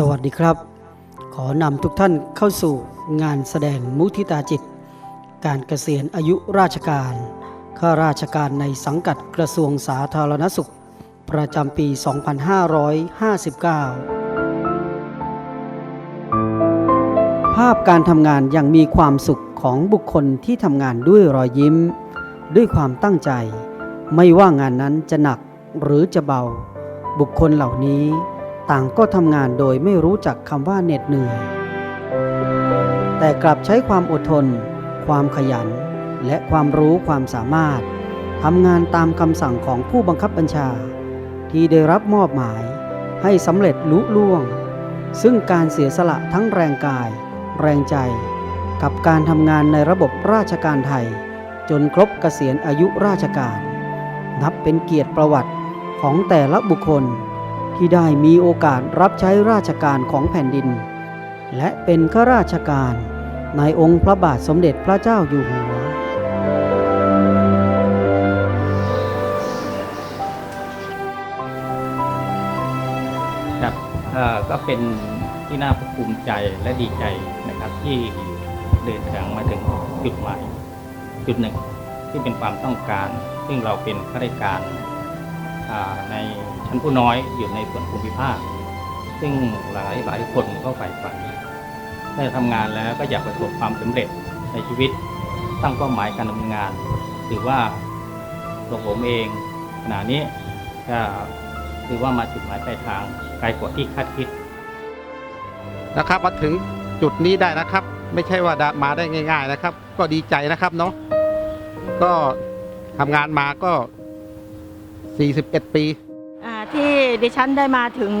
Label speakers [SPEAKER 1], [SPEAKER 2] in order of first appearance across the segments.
[SPEAKER 1] สวัสดีครับ ขอนำทุกท่านเข้าสู่งานแสดงมุทิตาจิต การเกษียณอายุราชการ ข้าราชการในสังกัดกระทรวงสาธารณสุข ประจำปี 2559 ภาพการทำงานย่างมีความสุขของบุคคลที่ทำงานด้วยรอยยิ้ม ด้วยความตั้งใจ ไม่ว่างานนั้นจะหนักหรือจะเบา บุคคลเหล่านี้ ต่างก็ทำงานโดยไม่รู้จักคำว่าเหน็ดเหนื่อย แต่กลับใช้ความอดทน ความขยัน และความรู้ความสามารถทำงานตามคำสั่งของผู้บังคับบัญชา ที่ได้รับมอบหมาย ให้สำเร็จลุล่วง ซึ่งการเสียสละทั้งแรงกาย แรงใจ กับการทำงานในระบบราชการไทย จนครบเกษียณอายุราชการ นับเป็นเกียรติประวัติของแต่ละบุคคล ที่ได้มีโอกาสรับใช้ราชการของแผ่นดิน และเป็นข้าราชการในองค์พระบาทสมเด็จพระเจ้าอยู่หัว
[SPEAKER 2] ครับเอ่อก็เป็นที่น่าภูมิใจและดีใจนะครับที่เดินทางมาถึงจุดหมายจุดหนึ่งที่เป็นความต้องการ ซึ่งเราเป็นข้าราชการ ในชั้นผู้น้อยอยู่ในส่วนภูมิภาค ซึ่งหลายหลายคนก็ใฝ่ฝันได้ทำงานแล้วก็อยากประสบความสำเร็จในชีวิตตั้งเป้าหมายการทำงานถือว่าตัวผมเองขณะนี้ก็หรือว่ามาจุดหมายปลายทางไกลกว่าที่คาดคิด
[SPEAKER 3] นะครับมาถึงจุดนี้ได้นะครับ ไม่ใช่ว่ามาได้ง่าย ๆนะครับ ก็ดีใจนะครับเนาะก็ทำงานมาก็ 41 ปี
[SPEAKER 4] อ่าที่ดิฉันได้มาถึง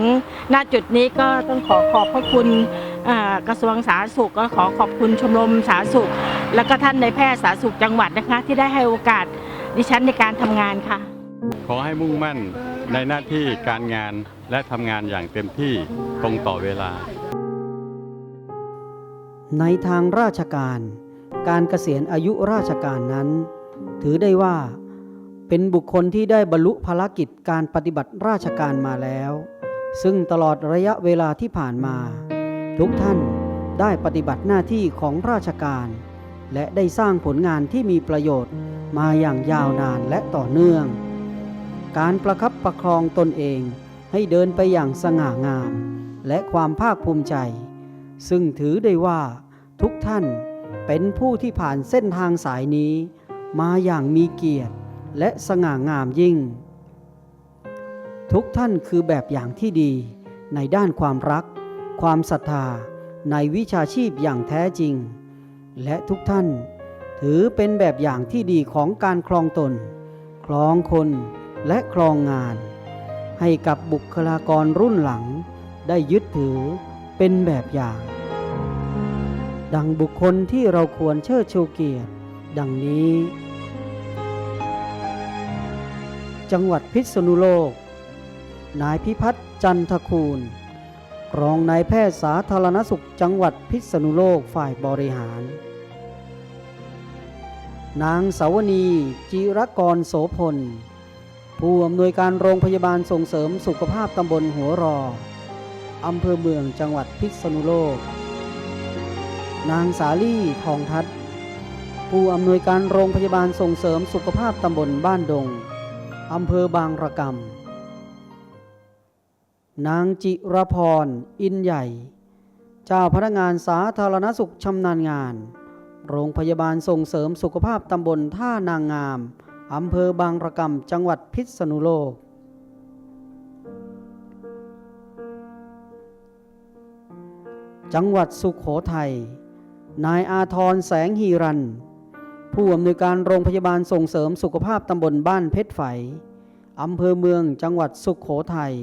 [SPEAKER 4] ณจุดนี้ก็ต้องขอขอบพระคุณอ่ากระทรวงสาธารณสุขก็ขอขอบคุณชมรมสาธารณสุข แล้วก็ท่านในายแพทย์สาธารณสุขจังหวัดนะคะ ที่ได้ให้โอกาสดิฉันในการทำงานค่ะ
[SPEAKER 5] ขอให้มุ่งมั่นในหน้าที่การงานและทำงานอย่างเต็มที่ตรงต่อเวลา
[SPEAKER 1] ในทางราชการ การเกษียณอายุราชการนั้น ถือได้ว่า เป็นบุคคลที่ได้บรรลุภารกิจการปฏิบัติราชการมาแล้ว ซึ่งตลอดระยะเวลาที่ผ่านมา ทุกท่านได้ปฏิบัติหน้าที่ของราชการ และได้สร้างผลงานที่มีประโยชน์มาอย่างยาวนานและต่อเนื่อง การประคับประคองตนเองให้เดินไปอย่างสง่างาม และความภาคภูมิใจ ซึ่งถือได้ว่าทุกท่านเป็นผู้ที่ผ่านเส้นทางสายนี้ มาอย่างมีเกียรติ และสง่างามยิ่ง ทุกท่านคือแบบอย่างที่ดีในด้านความรัก ความศรัทธาในวิชาชีพอย่างแท้จริง และทุกท่านถือเป็นแบบอย่างที่ดีของการคลองตน คลองคนและคลองงาน ให้กับบุคลากรรุ่นหลัง ได้ยึดถือเป็นแบบอย่าง ดังบุคคลที่เราควรเชิดชูเกียรติ ดังนี้ จังหวัดพิษณุโลก นายพิพัฒน์จันทคูณ รองนายแพทย์สาธารณสุขจังหวัดพิษณุโลกฝ่ายบริหาร นางสาวนีจิรกรโสพล ผู้อำนวยการโรงพยาบาลส่งเสริมสุขภาพตำบลหัวรออำเภอเมืองจังหวัดพิษณุโลก นางสาลี่ทองทัศผู้อำนวยการโรงพยาบาลส่งเสริมสุขภาพตำบลบ้านดง อำเภอบางระกำนางจิรพร อินใหญ่ เจ้าพนักงานสาธารณสุขชำนาญงาน โรงพยาบาลส่งเสริมสุขภาพตำบลท่านางงามอำเภอบางระกำจังหวัดพิษณุโลก จังหวัดสุขโขทัย นายอาทรแสงฮีรัน ผู้อำนวยการโรงพยาบาลส่งเสริมสุขภาพตำบลบ้านเพชรไฝอำเภอเมืองจังหวัดสุขโขทัย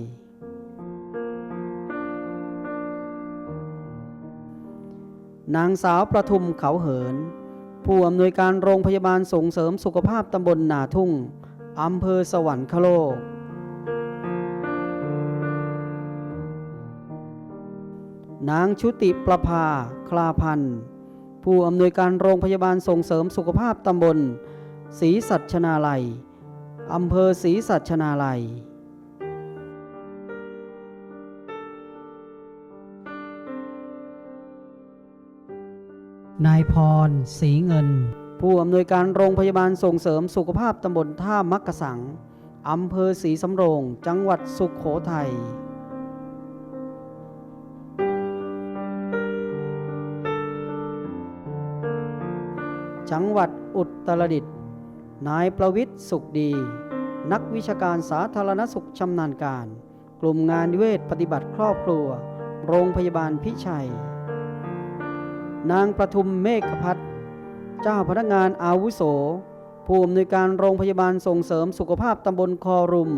[SPEAKER 1] นางสาวประทุมเขาเหิน ผู้อำนวยการโรงพยาบาลส่งเสริมสุขภาพตำบลนาทุ่งอำเภอสวรรคโลก นางชุติประภาคลาพันธ์ ผู้อำนวยการโรงพยาบาลส่งเสริมสุขภาพตำบลศรีสัชนาลัยอำเภอศรีสัชนาลัย นายพรสีเงิน ผู้อำนวยการโรงพยาบาลส่งเสริมสุขภาพตำบลท่ามักกะสังอำเภอศรีสำโรง จังหวัดสุขโขทัย จังหวัดอุตรดิตถ์นายประวิทย์สุขดี นักวิชาการสาธารณสุขชำนาญการ กลุ่มงานเวศปฏิบัติครอบครัว โรงพยาบาลพิชัย นางประทุมเมฆพัฒน์เจ้าพนักงานอาวุโส ผู้อำนวยการโรงพยาบาลส่งเสริมสุขภาพตำบลคอรุม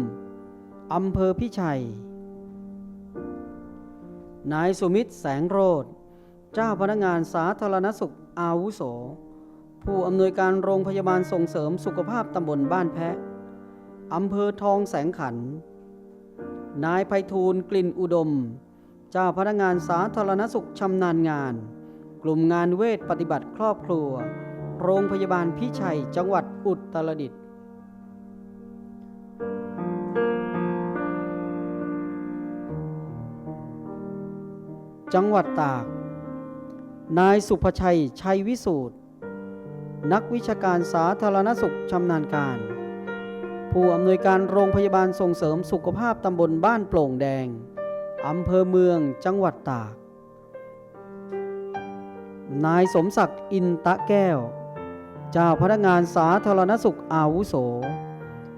[SPEAKER 1] อำเภอพิชัย นายสุมิตรแสงโรธเจ้าพนักงานสาธารณสุขอาวุโส ผู้อำนวยการโรงพยาบาลส่งเสริมสุขภาพตำบลบ้านแพะอำเภอทองแสงขัน นายไพฑูรย์กลิ่นอุดม เจ้าพนักงานสาธารณสุขชำนาญงาน กลุ่มงานเวชปฏิบัติครอบครัว โรงพยาบาลพิชัยจังหวัดอุตรดิตถ์จังหวัดตาก นายสุภชัย ชัยวิสูตร นักวิชาการสาธารณสุขชำนาญการ ผู้อำนวยการโรงพยาบาลส่งเสริมสุขภาพตำบลบ้านโปร่งแดงอำเภอเมืองจังหวัดตาก นายสมศักดิ์อินตะแก้ว เจ้าพนักงานสาธารณสุขอาวุโส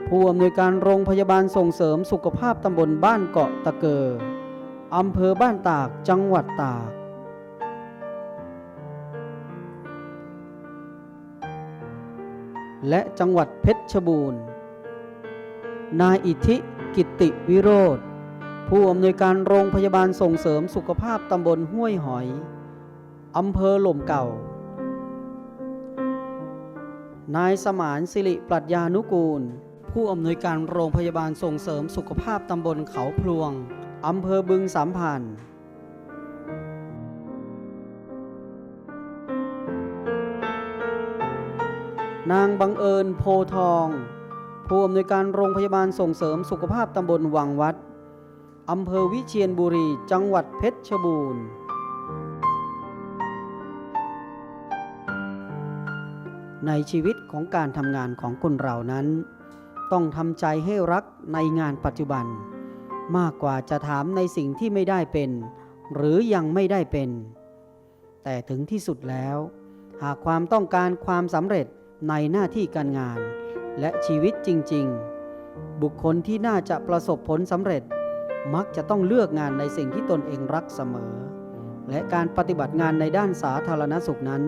[SPEAKER 1] ผู้อำนวยการโรงพยาบาลส่งเสริมสุขภาพตำบลบ้านเกาะตะเกออำเภอบ้านตากจังหวัดตาก และจังหวัดเพชรบูรณ์ นายอิทธิกิตติวิโรธผู้อำนวยการโรงพยาบาลส่งเสริมสุขภาพตำบลห้วยหอยอำเภอหล่มเก่า นายสมานสิริปรัชญานุกูล ผู้อำนวยการโรงพยาบาลส่งเสริมสุขภาพตำบลเขาพลวงอำเภอบึงสามพันธ์ นางบังเอิญโพทอง ผู้อำนวยการโรงพยาบาลส่งเสริมสุขภาพตำบลวังวัดอำเภอวิเชียรบุรี จังหวัดเพชรบูรณ์ ในชีวิตของการทำงานของคนเรานั้น ต้องทำใจให้รักในงานปัจจุบัน มากกว่าจะถามในสิ่งที่ไม่ได้เป็น หรือยังไม่ได้เป็น แต่ถึงที่สุดแล้ว หากความต้องการความสำเร็จ ในหน้าที่การงาน และชีวิตจริง ๆ บุคคลที่น่าจะประสบผลสำเร็จ มักจะต้องเลือกงานในสิ่งที่ตนเองรักเสมอ และการปฏิบัติงานในด้านสาธารณสุขนั้น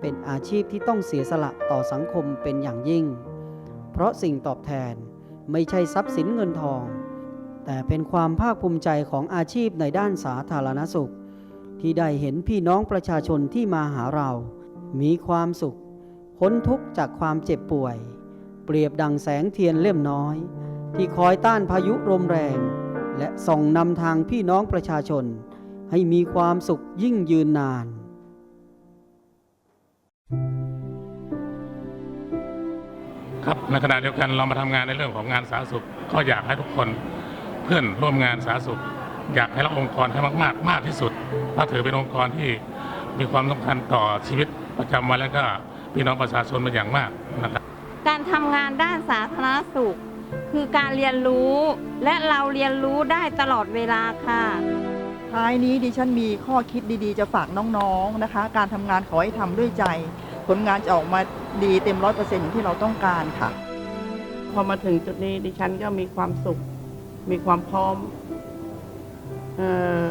[SPEAKER 1] เป็นอาชีพที่ต้องเสียสละต่อสังคมเป็นอย่างยิ่ง เพราะสิ่งตอบแทนไม่ใช่ทรัพย์สินเงินทอง แต่เป็นความภาคภูมิใจของอาชีพในด้านสาธารณสุข ที่ได้เห็นพี่น้องประชาชนที่มาหาเรา มีความสุข พ้นทุกข์จากความเจ็บป่วย เปรียบดังแสงเทียนเล่มน้อย ที่คอยต้านพายุลมแรง และส่องนำทางพี่น้องประชาชน ให้มีความสุขยิ่งยืนนาน
[SPEAKER 6] ครับในขณะเดียวกันเรามาทำงานในเรื่องของงานสาธารณสุขก็อยากให้ทุกคนเพื่อนร่วมงานสาธารณสุข อยากให้รักองค์กรให้มากๆ มากที่สุดเพราะถือเป็นองค์กรที่มีความสำคัญต่อชีวิตประจำวันและก็ พี่น้องประชาชนเป็นอย่างมากนะครับ
[SPEAKER 7] การทำงานด้านสาธารณสุข คือการเรียนรู้และเราเรียนรู้ได้ตลอดเวลาค่ะ
[SPEAKER 8] ท้ายนี้ดิฉันมีข้อคิดดีๆ จะฝากน้องๆนะคะ การทำงานขอให้ทำด้วยใจ ผลงานจะออกมาดีเต็มร้อยเปอร์เซ็นต์อย่างที่เราต้องการค่ะ
[SPEAKER 4] พอมาถึงจุดนี้ดิฉันก็มีความสุข มีความพร้อมเออ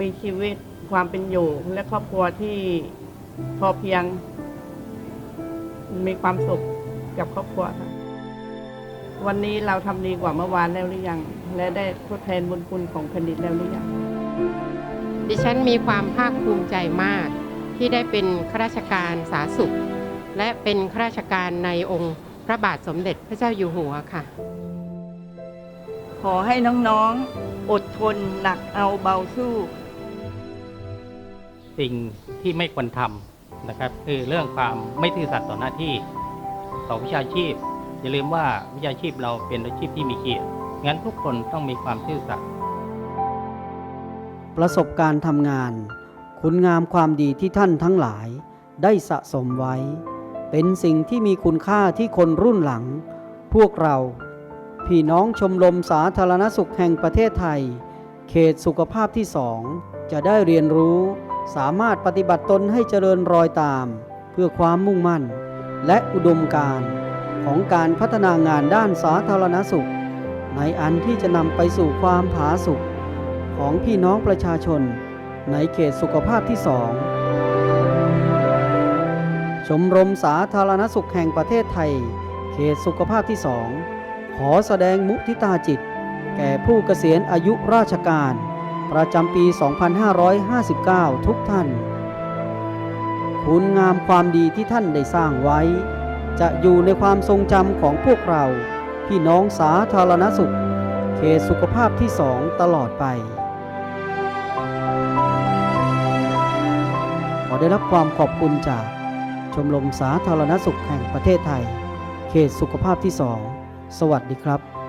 [SPEAKER 4] มีชีวิตความเป็นอยู่ และครอบครัวที่พอเพียง มีความสุขกับครอบครัวค่ะ วันนี้เราทำดีกว่าเมื่อวานแล้วหรือยัง และได้ทดแทนบุญคุณของแผ่นดินแล้วหรือยัง
[SPEAKER 9] ดิฉันมีความภาคภูมิใจมาก ที่ได้เป็นข้าราชการสาธารณสุข และเป็นข้าราชการในองค์พระบาทสมเด็จพระเจ้าอยู่หัวค่ะ
[SPEAKER 8] ขอให้น้องๆ อดทนหนักเอาเบาสู้
[SPEAKER 2] สิ่งที่ไม่ควรทำ นะครับคือเรื่องความไม่ซื่อสัตย์ต่อหน้าที่ต่อวิชาชีพ อย่าลืมว่าวิชาชีพเราเป็นอาชีพที่มีเกียรติงั้นทุกคนต้องมีความซื่อสัตย์
[SPEAKER 1] ประสบการณ์ทำงาน คุณงามความดีที่ท่านทั้งหลายได้สะสมไว้ เป็นสิ่งที่มีคุณค่าที่คนรุ่นหลัง พวกเรา พี่น้องชมรมสาธารณสุขแห่งประเทศไทย เขตสุขภาพที่สองจะได้เรียนรู้ สามารถปฏิบัติตนให้เจริญรอยตาม เพื่อความมุ่งมั่น และอุดมการของการพัฒนางานด้านสาธารณสุข ในอันที่จะนำไปสู่ความผาสุกของพี่น้องประชาชน ในเขตสุขภาพที่สองชมรมสาธารณสุขแห่งประเทศไทย เขตสุขภาพที่สองขอแสดงมุทิตาจิต แก่ผู้เกษียณอายุราชการ ประจำปี 2559 ทุกท่าน คุณงามความดีที่ท่านได้สร้างไว้ จะอยู่ในความทรงจำของพวกเรา พี่น้องสาธารณสุข เขตสุขภาพที่สองตลอดไป ขอได้รับความขอบคุณจากชมรมสาธารณสุขแห่งประเทศไทย เขตสุขภาพที่สอง สวัสดีครับ